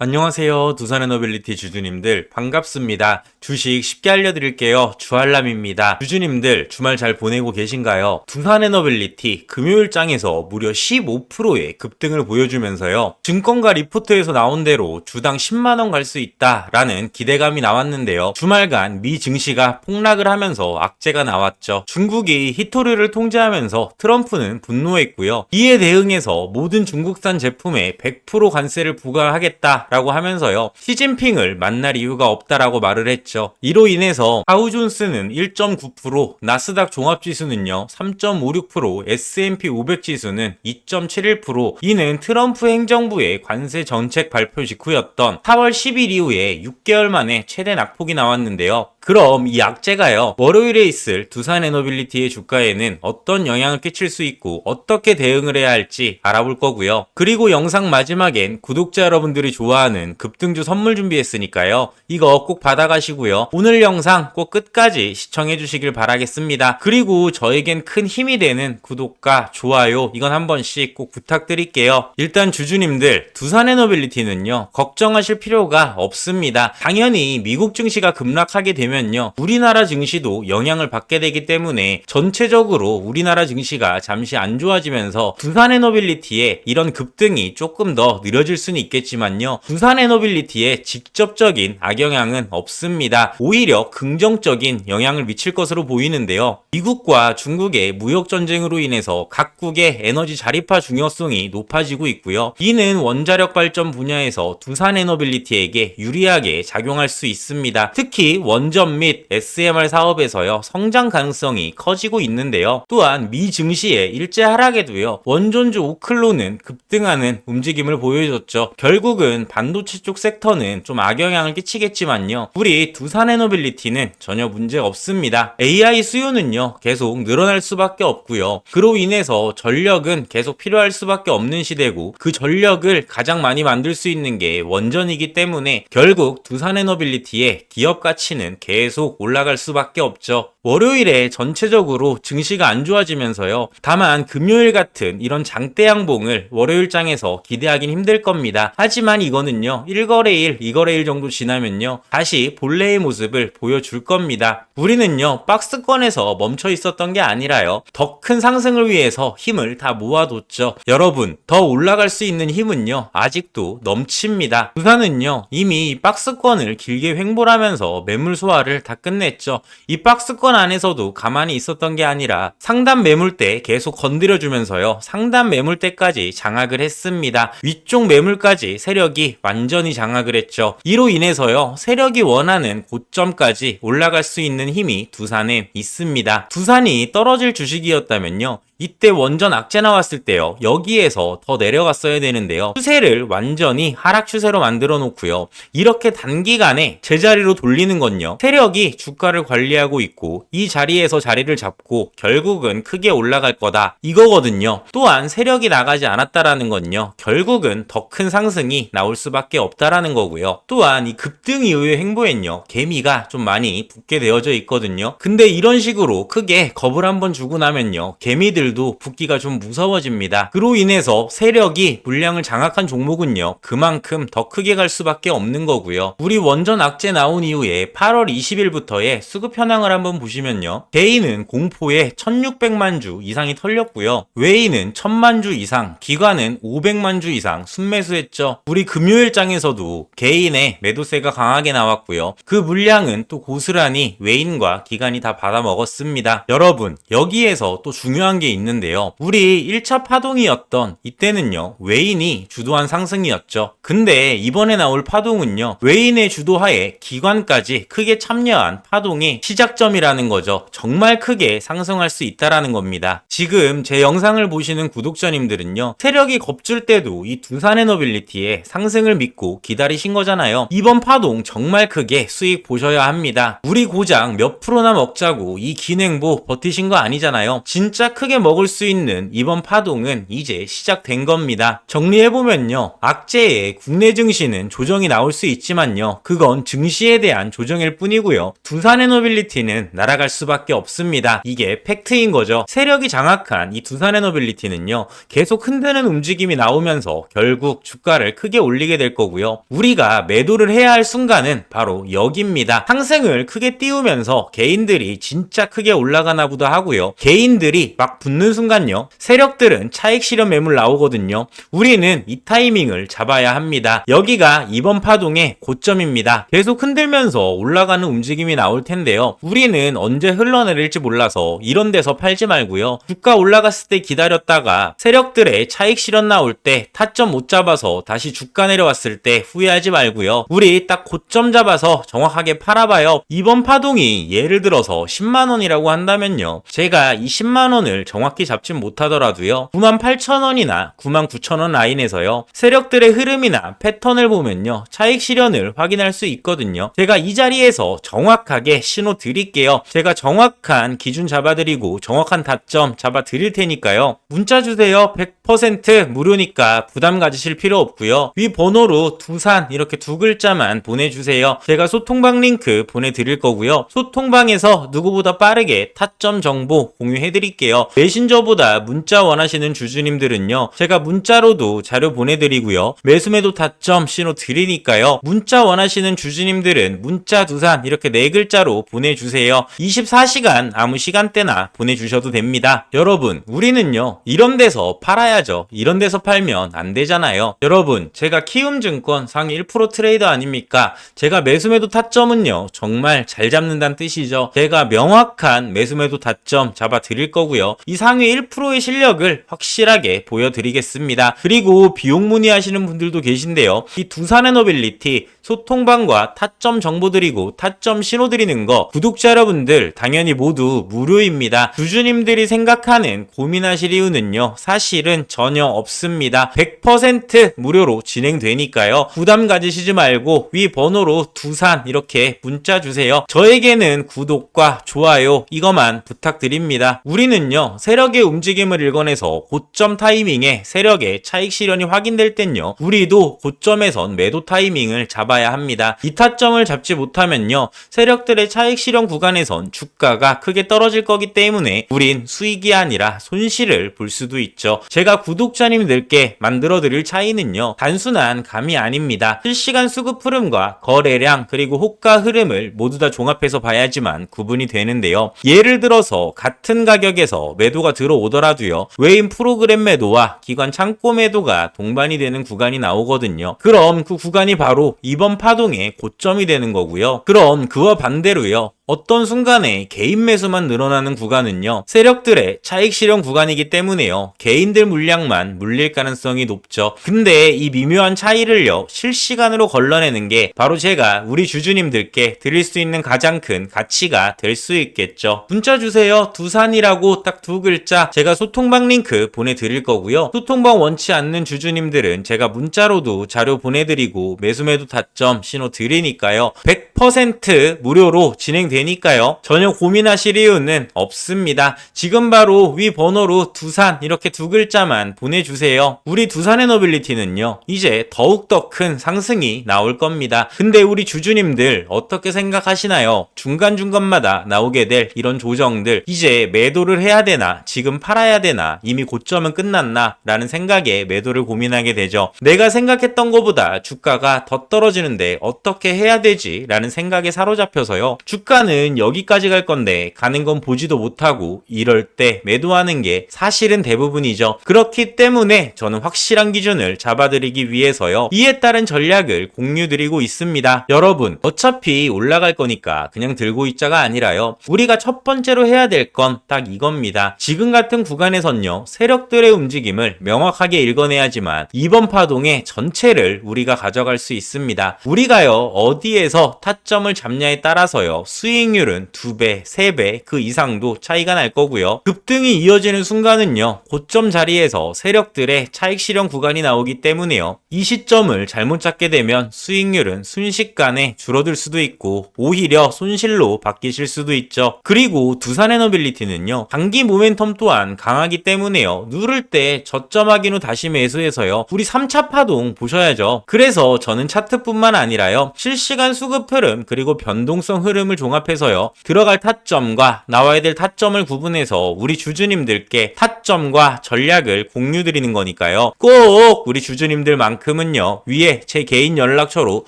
안녕하세요. 두산의 노빌리티 주주님들 반갑습니다. 주식 쉽게 알려드릴게요. 주알람입니다. 주주님들 주말 잘 보내고 계신가요? 두산의 노빌리티 금요일장에서 무려 15%의 급등을 보여주면서요. 증권가 리포트에서 나온 대로 주당 10만원 갈 수 있다라는 기대감이 나왔는데요. 주말간 미 증시가 폭락을 하면서 악재가 나왔죠. 중국이 히토류를 통제하면서 트럼프는 분노했고요. 이에 대응해서 모든 중국산 제품에 100% 관세를 부과하겠다 라고 하면서요. 시진핑을 만날 이유가 없다라고 말을 했죠. 이로 인해서 하우존스는 1.9%, 나스닥 종합지수는요. 3.56%, S&P 500 지수는 2.71%. 이는 트럼프 행정부의 관세 정책 발표 직후였던 4월 10일 이후에 6개월 만에 최대 낙폭이 나왔는데요. 그럼 이 악재가요, 월요일에 있을 두산 에너빌리티의 주가에는 어떤 영향을 끼칠 수 있고 어떻게 대응을 해야 할지 알아볼 거고요. 그리고 영상 마지막엔 구독자 여러분들이 좋아하는 급등주 선물 준비했으니까요. 이거 꼭 받아가시고요. 오늘 영상 꼭 끝까지 시청해 주시길 바라겠습니다. 그리고 저에겐 큰 힘이 되는 구독과 좋아요 이건 한 번씩 꼭 부탁드릴게요. 일단 주주님들 두산 에너빌리티는요 걱정하실 필요가 없습니다. 당연히 미국 증시가 급락하게 되면 요 우리나라 증시도 영향을 받게 되기 때문에 전체적으로 우리나라 증시가 잠시 안 좋아지면서 두산 에너빌리티의 이런 급등이 조금 더 느려질 수는 있겠지만요 두산 에너빌리티의 직접적인 악영향은 없습니다. 오히려 긍정적인 영향을 미칠 것으로 보이는데요. 미국과 중국의 무역 전쟁으로 인해서 각국의 에너지 자립화 중요성이 높아지고 있고요. 이는 원자력 발전 분야에서 두산 에너빌리티에게 유리하게 작용할 수 있습니다. 특히 원전 및 SMR 사업에서요. 성장 가능성이 커지고 있는데요. 또한 미 증시의 일제 하락에도요. 원전주 오클로는 급등하는 움직임을 보여줬죠. 결국은 반도체 쪽 섹터는 좀 악영향을 끼치겠지만요. 우리 두산 에너빌리티는 전혀 문제 없습니다. AI 수요는요. 계속 늘어날 수밖에 없고요. 그로 인해서 전력은 계속 필요할 수밖에 없는 시대고 그 전력을 가장 많이 만들 수 있는 게 원전이기 때문에 결국 두산 에너빌리티의 기업 가치는 계속 올라갈 수밖에 없죠. 월요일에 전체적으로 증시가 안 좋아지면서요. 다만 금요일 같은 이런 장대 양봉을 월요일장에서 기대하긴 힘들 겁니다. 하지만 이거는요. 1거래일, 2거래일 정도 지나면요. 다시 본래의 모습을 보여줄 겁니다. 우리는요. 박스권에서 멈춰 있었던 게 아니라요. 더 큰 상승을 위해서 힘을 다 모아뒀죠. 여러분, 더 올라갈 수 있는 힘은요. 아직도 넘칩니다. 부산은요. 이미 이 박스권을 길게 횡보하면서 매물 소화를 다 끝냈죠. 이 박스권 안에서도 가만히 있었던 게 아니라 상단 매물대 계속 건드려주면서요. 상단 매물대까지 장악을 했습니다. 위쪽 매물까지 세력이 완전히 장악을 했죠. 이로 인해서요. 세력이 원하는 고점까지 올라갈 수 있는 힘이 두산에 있습니다. 두산이 떨어질 주식이었다면요. 이때 원전 악재 나왔을 때요. 여기에서 더 내려갔어야 되는데요. 추세를 완전히 하락 추세로 만들어 놓고요. 이렇게 단기간에 제자리로 돌리는 건요. 세력이 주가를 관리하고 있고 이 자리에서 자리를 잡고 결국은 크게 올라갈 거다. 이거거든요. 또한 세력이 나가지 않았다라는 건요. 결국은 더 큰 상승이 나올 수밖에 없다라는 거고요. 또한 이 급등 이후의 행보엔요. 개미가 좀 많이 붙게 되어져 있거든요. 근데 이런 식으로 크게 겁을 한번 주고 나면요. 개미들 들도 붙기가 좀 무서워집니다. 그로 인해서 세력이 물량을 장악한 종목은요. 그만큼 더 크게 갈 수밖에 없는 거고요. 우리 원전 악재 나온 이후에 8월 20일부터의 수급 현황을 한번 보시면요. 개인은 공포에 1600만 주 이상이 털렸고요. 외인은 1000만 주 이상, 기관은 500만 주 이상 순매수했죠. 우리 금요일장에서도 개인의 매도세가 강하게 나왔고요. 그 물량은 또 고스란히 외인과 기관이 다 받아 먹었습니다. 여러분, 여기에서 또 중요한 게 있는데요. 우리 1차 파동이었던 이때는요. 외인이 주도한 상승이었죠. 근데 이번에 나올 파동은요. 외인의 주도하에 기관까지 크게 참여한 파동의 시작점이라는 거죠. 정말 크게 상승할 수 있다라는 겁니다. 지금 제 영상을 보시는 구독자님들은요. 세력이 겁줄 때도 이 두산 에너빌리티의 상승을 믿고 기다리신 거잖아요. 이번 파동 정말 크게 수익 보셔야 합니다. 우리 고장 몇 프로나 먹자고 이 기냉보 버티신 거 아니잖아요. 진짜 크게 먹을 수 있는 이번 파동은 이제 시작된 겁니다. 정리해보면요. 악재의 국내 증시는 조정이 나올 수 있지만요. 그건 증시에 대한 조정일 뿐이고요. 두산에너빌리티는 날아갈 수밖에 없습니다. 이게 팩트인 거죠. 세력이 장악한 이 두산에너빌리티는요. 계속 흔드는 움직임이 나오면서 결국 주가를 크게 올리게 될 거고요. 우리가 매도를 해야 할 순간은 바로 여기입니다. 상승을 크게 띄우면서 개인들이 진짜 크게 올라가나 보다 하고요. 개인들이 막 붙는 순간요. 세력들은 차익 실현 매물 나오거든요. 우리는 이 타이밍을 잡아야 합니다. 여기가 이번 파동의 고점입니다. 계속 흔들면서 올라가는 움직임이 나올 텐데요. 우리는 언제 흘러내릴지 몰라서 이런 데서 팔지 말고요. 주가 올라갔을 때 기다렸다가 세력들의 차익 실현 나올 때 타점 못 잡아서 다시 주가 내려왔을 때 후회하지 말고요. 우리 딱 고점 잡아서 정확하게 팔아봐요. 이번 파동이 예를 들어서 10만 원이라고 한다면요. 제가 이 10만 원을 정확 히 잡진 못하더라도요. 9만 8천 원이나 9만 9천 원 라인에서요. 세력들의 흐름이나 패턴을 보면요. 차익 실현을 확인할 수 있거든요. 제가 이 자리에서 정확하게 신호 드릴게요. 제가 정확한 기준 잡아드리고 정확한 타점 잡아드릴 테니까요. 문자 주세요. 100% 무료니까 부담 가지실 필요 없고요. 위 번호로 두산 이렇게 두 글자만 보내주세요. 제가 소통방 링크 보내드릴 거고요. 소통방에서 누구보다 빠르게 타점 정보 공유해드릴게요. 메신저보다 문자 원하시는 주주님들은요. 제가 문자로도 자료 보내드리고요. 매수매도 타점 신호 드리니까요. 문자 원하시는 주주님들은 문자 두산 이렇게 네 글자로 보내주세요. 24시간 아무 시간대나 보내주셔도 됩니다. 여러분, 우리는요. 이런 데서 팔아야죠. 이런 데서 팔면 안 되잖아요. 여러분, 제가 키움증권 상위 1% 트레이더 아닙니까? 제가 매수매도 타점은요. 정말 잘 잡는다는 뜻이죠. 제가 명확한 매수매도 타점 잡아 드릴 거고요. 이 상위 1%의 실력을 확실하게 보여드리겠습니다. 그리고 비용 문의하시는 분들도 계신데요. 이 두산에너빌리티 소통방과 타점 정보 드리고 타점 신호 드리는 거 구독자 여러분들 당연히 모두 무료입니다. 주주님들이 생각하는 고민하실 이유는요. 사실은 전혀 없습니다. 100% 무료로 진행되니까요. 부담 가지시지 말고 위 번호로 두산 이렇게 문자 주세요. 저에게는 구독과 좋아요 이거만 부탁드립니다. 우리는요. 세력의 움직임을 읽어내서 고점 타이밍에 세력의 차익 실현이 확인될 땐요. 우리도 고점에선 매도 타이밍을 잡아 야 합니다. 이 타점을 잡지 못하면요. 세력들의 차익 실현 구간에선 주가가 크게 떨어질 거기 때문에 우린 수익이 아니라 손실을 볼 수도 있죠. 제가 구독자님들께 만들어 드릴 차이는요. 단순한 감이 아닙니다. 실시간 수급 흐름과 거래량 그리고 호가 흐름을 모두 다 종합해서 봐야지만 구분이 되는데요. 예를 들어서 같은 가격에서 매도가 들어오더라도요. 외인 프로그램 매도와 기관 창고 매도가 동반이 되는 구간이 나오거든요. 그럼 그 구간이 바로 이번 파동의 고점이 되는 거고요. 그럼 그와 반대로요. 어떤 순간에 개인 매수만 늘어나는 구간은요, 세력들의 차익 실현 구간이기 때문에요, 개인들 물량만 물릴 가능성이 높죠. 근데 이 미묘한 차이를요, 실시간으로 걸러내는 게 바로 제가 우리 주주님들께 드릴 수 있는 가장 큰 가치가 될 수 있겠죠. 문자 주세요. 두산이라고 딱 두 글자 제가 소통방 링크 보내드릴 거고요. 소통방 원치 않는 주주님들은 제가 문자로도 자료 보내드리고 매수매도 타점 신호 드리니까요. 100% 무료로 진행 되니까요. 전혀 고민하실 이유는 없습니다. 지금 바로 위 번호로 두산 이렇게 두 글자만 보내주세요. 우리 두산의 노빌리티는요. 이제 더욱더 큰 상승이 나올 겁니다. 근데 우리 주주님들 어떻게 생각하시나요? 중간중간마다 나오게 될 이런 조정들 이제 매도를 해야 되나 지금 팔아야 되나 이미 고점은 끝났나 라는 생각에 매도를 고민하게 되죠. 내가 생각했던 것보다 주가가 더 떨어지는데 어떻게 해야 되지? 라는 생각에 사로잡혀서요. 주가 는 여기까지 갈 건데 가는 건 보지도 못하고 이럴 때 매도하는 게 사실은 대부분이죠. 그렇기 때문에 저는 확실한 기준을 잡아드리기 위해서요. 이에 따른 전략을 공유드리고 있습니다. 여러분, 어차피 올라갈 거니까 그냥 들고 있자가 아니라요. 우리가 첫 번째로 해야 될 건 딱 이겁니다. 지금 같은 구간에선요. 세력들의 움직임을 명확하게 읽어내야지만 이번 파동의 전체를 우리가 가져갈 수 있습니다. 우리가요. 어디에서 타점을 잡냐에 따라서요. 수익 수익률은 2배, 3배 그 이상도 차이가 날 거고요. 급등이 이어지는 순간은요. 고점 자리에서 세력들의 차익 실현 구간이 나오기 때문에요. 이 시점을 잘못 잡게 되면 수익률은 순식간에 줄어들 수도 있고 오히려 손실로 바뀌실 수도 있죠. 그리고 두산에너빌리티는요. 단기 모멘텀 또한 강하기 때문에요. 누를 때 저점하긴 후 다시 매수해서요. 우리 3차 파동 보셔야죠. 그래서 저는 차트뿐만 아니라요. 실시간 수급 흐름 그리고 변동성 흐름을 종합 해서요. 들어갈 타점과 나와야 될 타점을 구분해서 우리 주주님들께 타점과 전략을 공유 드리는 거니까요. 꼭 우리 주주님들만큼은요. 위에 제 개인 연락처로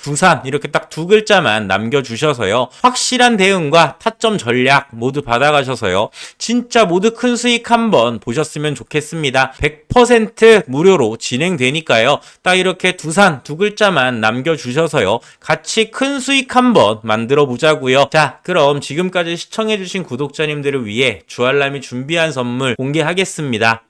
두산 이렇게 딱 두 글자만 남겨주셔서요. 확실한 대응과 타점 전략 모두 받아가셔서요. 진짜 모두 큰 수익 한번 보셨으면 좋겠습니다. 100% 무료로 진행되니까요. 딱 이렇게 두산 두 글자만 남겨주셔서요. 같이 큰 수익 한번 만들어 보자고요. 자, 그럼 지금까지 시청해주신 구독자님들을 위해 주알람이 준비한 선물 공개하겠습니다.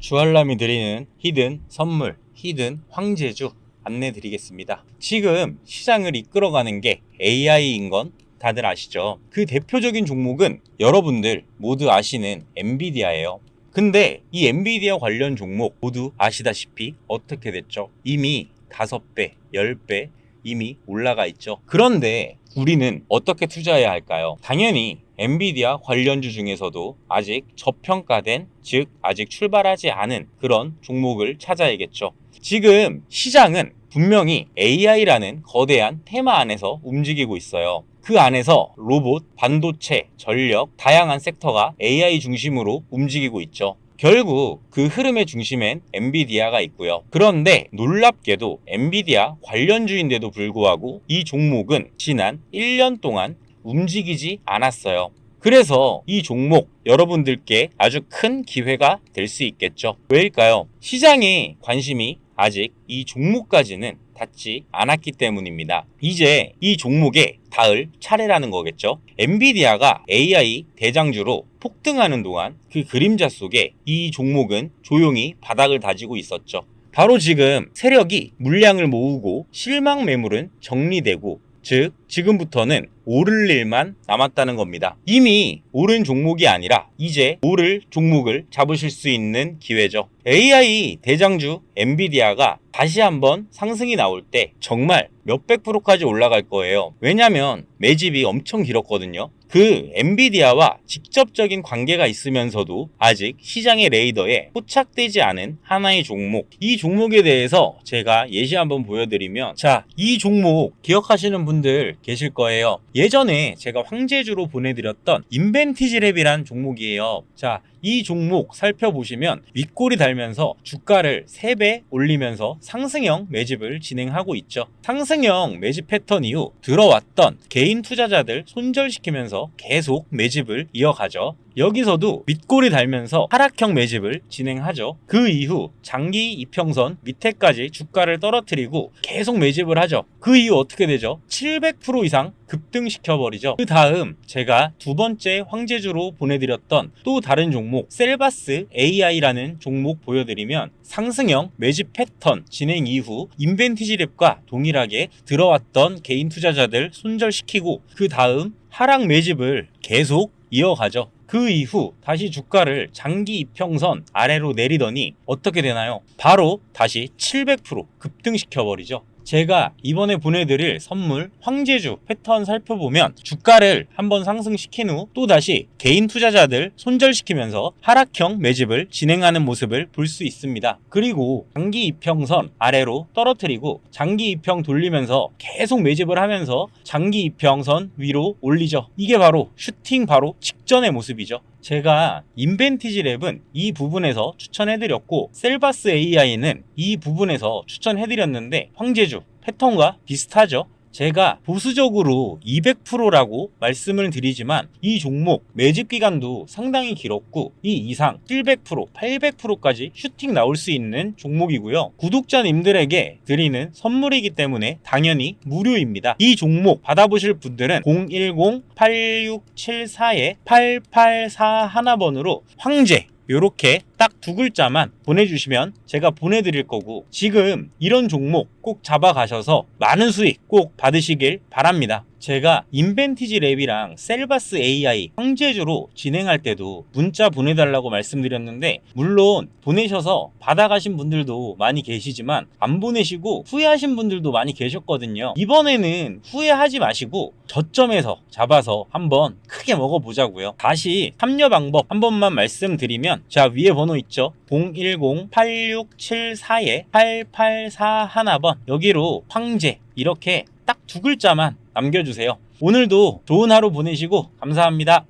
주알람이 드리는 히든 선물, 히든 황제주 안내 드리겠습니다. 지금 시장을 이끌어가는 게 AI인 건 다들 아시죠? 그 대표적인 종목은 여러분들 모두 아시는 엔비디아예요. 근데 이 엔비디아 관련 종목 모두 아시다시피 어떻게 됐죠? 이미 5배, 10배 이미 올라가 있죠. 그런데 우리는 어떻게 투자해야 할까요? 당연히 엔비디아 관련주 중에서도 아직 저평가된, 즉 아직 출발하지 않은 그런 종목을 찾아야겠죠. 지금 시장은 분명히 AI라는 거대한 테마 안에서 움직이고 있어요. 그 안에서 로봇, 반도체, 전력, 다양한 섹터가 AI 중심으로 움직이고 있죠. 결국 그 흐름의 중심엔 엔비디아가 있고요. 그런데 놀랍게도 엔비디아 관련주인데도 불구하고 이 종목은 지난 1년 동안 움직이지 않았어요. 그래서 이 종목 여러분들께 아주 큰 기회가 될 수 있겠죠. 왜일까요? 시장의 관심이 아직 이 종목까지는 닿지 않았기 때문입니다. 이제 이 종목에 닿을 차례라는 거겠죠. 엔비디아가 AI 대장주로 폭등하는 동안 그 그림자 속에 이 종목은 조용히 바닥을 다지고 있었죠. 바로 지금 세력이 물량을 모으고 실망 매물은 정리되고 즉 지금부터는 오를 일만 남았다는 겁니다. 이미 오른 종목이 아니라 이제 오를 종목을 잡으실 수 있는 기회죠. AI 대장주 엔비디아가 다시 한번 상승이 나올 때 정말 몇백 프로까지 올라갈 거예요. 왜냐면 매집이 엄청 길었거든요. 그 엔비디아와 직접적인 관계가 있으면서도 아직 시장의 레이더에 포착되지 않은 하나의 종목. 이 종목에 대해서 제가 예시 한번 보여드리면 자, 이 종목 기억하시는 분들 계실 거예요. 예전에 제가 황제주로 보내드렸던 인벤티지랩이란 종목이에요. 자, 이 종목 살펴보시면 윗골이 달면서 주가를 3배 올리면서 상승형 매집을 진행하고 있죠. 상승형 매집 패턴 이후 들어왔던 개인 투자자들 손절시키면서 계속 매집을 이어가죠. 여기서도 밑골이 달면서 하락형 매집을 진행하죠. 그 이후 장기 이평선 밑에까지 주가를 떨어뜨리고 계속 매집을 하죠. 그 이후 어떻게 되죠? 700% 이상 급등시켜버리죠. 그 다음 제가 두 번째 황제주로 보내드렸던 또 다른 종목 셀바스 AI라는 종목 보여드리면 상승형 매집 패턴 진행 이후 인벤티지랩과 동일하게 들어왔던 개인 투자자들 손절시키고 그 다음 하락 매집을 계속 이어가죠. 그 이후 다시 주가를 장기 이평선 아래로 내리더니 어떻게 되나요? 바로 다시 700% 급등시켜버리죠. 제가 이번에 보내드릴 선물 황제주 패턴 살펴보면 주가를 한번 상승시킨 후 또다시 개인 투자자들 손절시키면서 하락형 매집을 진행하는 모습을 볼 수 있습니다. 그리고 장기 이평선 아래로 떨어뜨리고 장기 이평 돌리면서 계속 매집을 하면서 장기 이평선 위로 올리죠. 이게 바로 슈팅 바로 직전의 모습이죠. 제가 인벤티지 랩은 이 부분에서 추천해드렸고 셀바스 AI는 이 부분에서 추천해드렸는데 황제주 패턴과 비슷하죠. 제가 보수적으로 200%라고 말씀을 드리지만 이 종목 매집 기간도 상당히 길었고 이 이상 700%, 800%까지 슈팅 나올 수 있는 종목이고요. 구독자님들에게 드리는 선물이기 때문에 당연히 무료입니다. 이 종목 받아보실 분들은 010-8674-8841번으로 황제 요렇게 딱 두 글자만 보내주시면 제가 보내드릴 거고 지금 이런 종목 꼭 잡아가셔서 많은 수익 꼭 받으시길 바랍니다. 제가 인벤티지 랩이랑 셀바스 AI 황제주로 진행할 때도 문자 보내달라고 말씀드렸는데 물론 보내셔서 받아가신 분들도 많이 계시지만 안 보내시고 후회하신 분들도 많이 계셨거든요. 이번에는 후회하지 마시고 저점에서 잡아서 한번 크게 먹어보자고요. 다시 참여 방법 한 번만 말씀드리면 자 위에 번호 있죠. 010-8674에 8841번 여기로 황제 이렇게 딱 두 글자만 남겨주세요. 오늘도 좋은 하루 보내시고 감사합니다.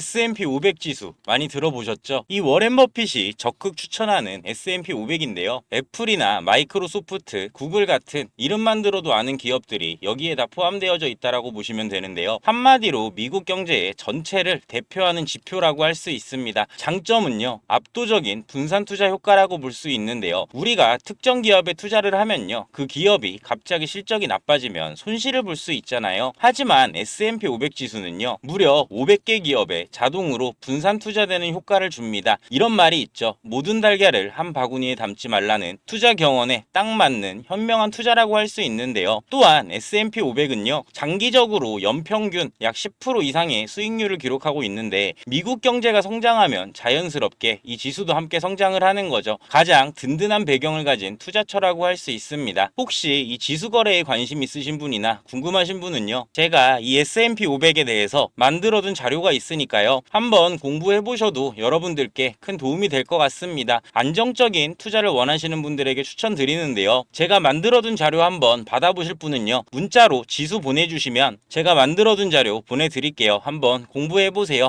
S&P 500 지수 많이 들어보셨죠? 이 워렌 버핏이 적극 추천하는 S&P 500인데요. 애플이나 마이크로소프트, 구글 같은 이름만 들어도 아는 기업들이 여기에 다 포함되어져 있다라고 보시면 되는데요. 한마디로 미국 경제의 전체를 대표하는 지표라고 할 수 있습니다. 장점은요. 압도적인 분산 투자 효과라고 볼 수 있는데요. 우리가 특정 기업에 투자를 하면요. 그 기업이 갑자기 실적이 나빠지면 손실을 볼 수 있잖아요. 하지만 S&P 500 지수는요. 무려 500개 기업에 자동으로 분산 투자되는 효과를 줍니다. 이런 말이 있죠. 모든 달걀을 한 바구니에 담지 말라는 투자 경원에 딱 맞는 현명한 투자라고 할 수 있는데요. 또한 S&P 500은요. 장기적으로 연평균 약 10% 이상의 수익률을 기록하고 있는데 미국 경제가 성장하면 자연스럽게 이 지수도 함께 성장을 하는 거죠. 가장 든든한 배경을 가진 투자처라고 할 수 있습니다. 혹시 이 지수 거래에 관심 있으신 분이나 궁금하신 분은요. 제가 이 S&P 500에 대해서 만들어둔 자료가 있으니까요. 한번 공부해 보셔도 여러분들께 큰 도움이 될 것 같습니다. 안정적인 투자를 원하시는 분들에게 추천드리는데요. 제가 만들어둔 자료 한번 받아보실 분은요. 문자로 지수 보내주시면 제가 만들어둔 자료 보내드릴게요. 한번 공부해 보세요.